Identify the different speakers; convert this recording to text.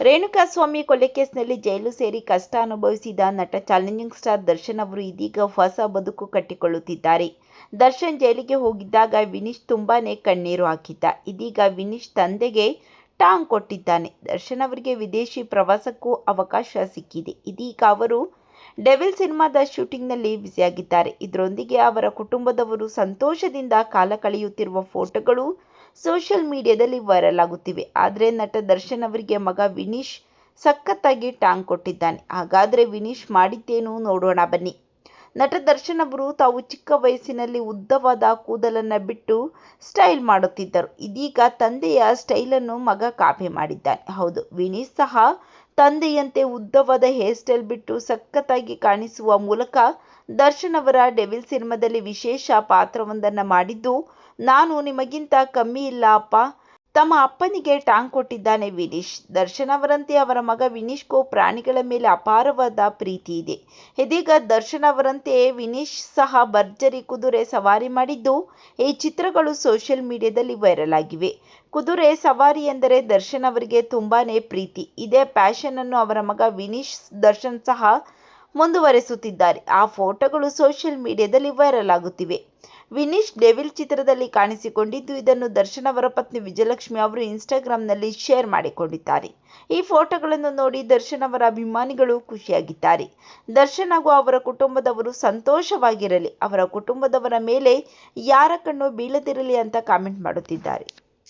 Speaker 1: ರೇಣುಕಾಸ್ವಾಮಿ ಕೊಲೆ ಕೇಸ್ನಲ್ಲಿ ಜೈಲು ಸೇರಿ ಕಷ್ಟ ಅನುಭವಿಸಿದ ನಟ ಚಾಲೆಂಜಿಂಗ್ ಸ್ಟಾರ್ ದರ್ಶನ್ ಅವರು ಇದೀಗ ಹೊಸ ಬದುಕು ಕಟ್ಟಿಕೊಳ್ಳುತ್ತಿದ್ದಾರೆ. ದರ್ಶನ್ ಜೈಲಿಗೆ ಹೋಗಿದ್ದಾಗ ವಿನೀಶ್ ತುಂಬಾನೇ ಕಣ್ಣೀರು ಹಾಕಿದ್ದ. ಇದೀಗ ವಿನೀಶ್ ತಂದೆಗೆ ಟಾಂಗ್ ಕೊಟ್ಟಿದ್ದಾನೆ. ದರ್ಶನ್ ಅವರಿಗೆ ವಿದೇಶಿ ಪ್ರವಾಸಕ್ಕೂ ಅವಕಾಶ ಸಿಕ್ಕಿದೆ. ಇದೀಗ ಅವರು ಡೆವಿಲ್ ಸಿನಿಮಾದ ಶೂಟಿಂಗ್ನಲ್ಲಿ ಬ್ಯುಸಿಯಾಗಿದ್ದಾರೆ. ಇದರೊಂದಿಗೆ ಅವರ ಕುಟುಂಬದವರು ಸಂತೋಷದಿಂದ ಕಾಲ ಕಳೆಯುತ್ತಿರುವ ಫೋಟೋಗಳು ಸೋಷಿಯಲ್ ಮೀಡಿಯಾದಲ್ಲಿ ವೈರಲ್ ಆಗುತ್ತಿವೆ. ಆದರೆ ನಟ ದರ್ಶನ್ ಅವರಿಗೆ ಮಗ ವಿನೀಶ್ ಸಖತ್ತಾಗಿ ಟಾಂಗ್ ಕೊಟ್ಟಿದ್ದಾನೆ. ಹಾಗಾದ್ರೆ ವಿನೀಶ್ ಮಾಡಿದ್ದೇನು ನೋಡೋಣ ಬನ್ನಿ. ನಟ ದರ್ಶನ್ ಅವರು ತಾವು ಚಿಕ್ಕ ವಯಸ್ಸಿನಲ್ಲಿ ಉದ್ದವಾದ ಕೂದಲನ್ನ ಬಿಟ್ಟು ಸ್ಟೈಲ್ ಮಾಡುತ್ತಿದ್ದರು. ಇದೀಗ ತಂದೆಯ ಸ್ಟೈಲನ್ನು ಮಗ ಕಾಪಿ ಮಾಡಿದ್ದಾನೆ. ಹೌದು ವಿನೀತ್ ಸಹ ತಂದೆಯಂತೆ ಉದ್ದವಾದ ಹೇರ್ ಸ್ಟೈಲ್ ಬಿಟ್ಟು ಸಖತ್ತಾಗಿ ಕಾಣಿಸುವ ಮೂಲಕ ದರ್ಶನ್ ಅವರ ಡೆವಿಲ್ ಸಿನಿಮಾದಲ್ಲಿ ವಿಶೇಷ ಪಾತ್ರವೊಂದನ್ನು ಮಾಡಿದ್ದು, ನಾನು ನಿಮಗಿಂತ ಕಮ್ಮಿ ಇಲ್ಲ, ಅಪ್ಪ. ತಮ್ಮ ಅಪ್ಪನಿಗೆ ಟಾಂಗ್ ಕೊಟ್ಟಿದ್ದಾನೆ ವಿನೀಶ್. ದರ್ಶನ್ ಅವರಂತೆ ಅವರ ಮಗ ವಿನೀಶ್ಗೂ ಪ್ರಾಣಿಗಳ ಮೇಲೆ ಅಪಾರವಾದ ಪ್ರೀತಿ ಇದೆ. ಇದೀಗ ದರ್ಶನ್ ಅವರಂತೆ ವಿನೀಶ್ ಸಹ ಭರ್ಜರಿ ಕುದುರೆ ಸವಾರಿ ಮಾಡಿದ್ದು ಈ ಚಿತ್ರಗಳು ಸೋಷಿಯಲ್ ಮೀಡಿಯಾದಲ್ಲಿ ವೈರಲ್ ಆಗಿವೆ. ಕುದುರೆ ಸವಾರಿ ಎಂದರೆ ದರ್ಶನ್ ಅವರಿಗೆ ತುಂಬಾನೇ ಪ್ರೀತಿ. ಇದೇ ಪ್ಯಾಷನ್ ಅನ್ನು ಅವರ ಮಗ ವಿನೀಶ್ ದರ್ಶನ್ ಸಹ ಮುಂದುವರೆಸುತ್ತಿದ್ದಾರೆ. ಆ ಫೋಟೋಗಳು ಸೋಷಿಯಲ್ ಮೀಡಿಯಾದಲ್ಲಿ ವೈರಲ್ ಆಗುತ್ತಿವೆ. ವಿನೀಶ್ ಡೆವಿಲ್ ಚಿತ್ರದಲ್ಲಿ ಕಾಣಿಸಿಕೊಂಡಿದ್ದು, ಇದನ್ನು ದರ್ಶನ್ ಅವರ ಪತ್ನಿ ವಿಜಯಲಕ್ಷ್ಮಿ ಅವರು ಇನ್ಸ್ಟಾಗ್ರಾಂನಲ್ಲಿ ಶೇರ್ ಮಾಡಿಕೊಂಡಿದ್ದಾರೆ. ಈ ಫೋಟೋಗಳನ್ನು ನೋಡಿ ದರ್ಶನ್ ಅವರ ಅಭಿಮಾನಿಗಳು ಖುಷಿಯಾಗಿದ್ದಾರೆ. ದರ್ಶನ್ ಹಾಗೂ ಅವರ ಕುಟುಂಬದವರು ಸಂತೋಷವಾಗಿರಲಿ, ಅವರ ಕುಟುಂಬದವರ ಮೇಲೆ ಯಾರ ಕಣ್ಣು ಬೀಳದಿರಲಿ ಅಂತ ಕಾಮೆಂಟ್ ಮಾಡುತ್ತಿದ್ದಾರೆ.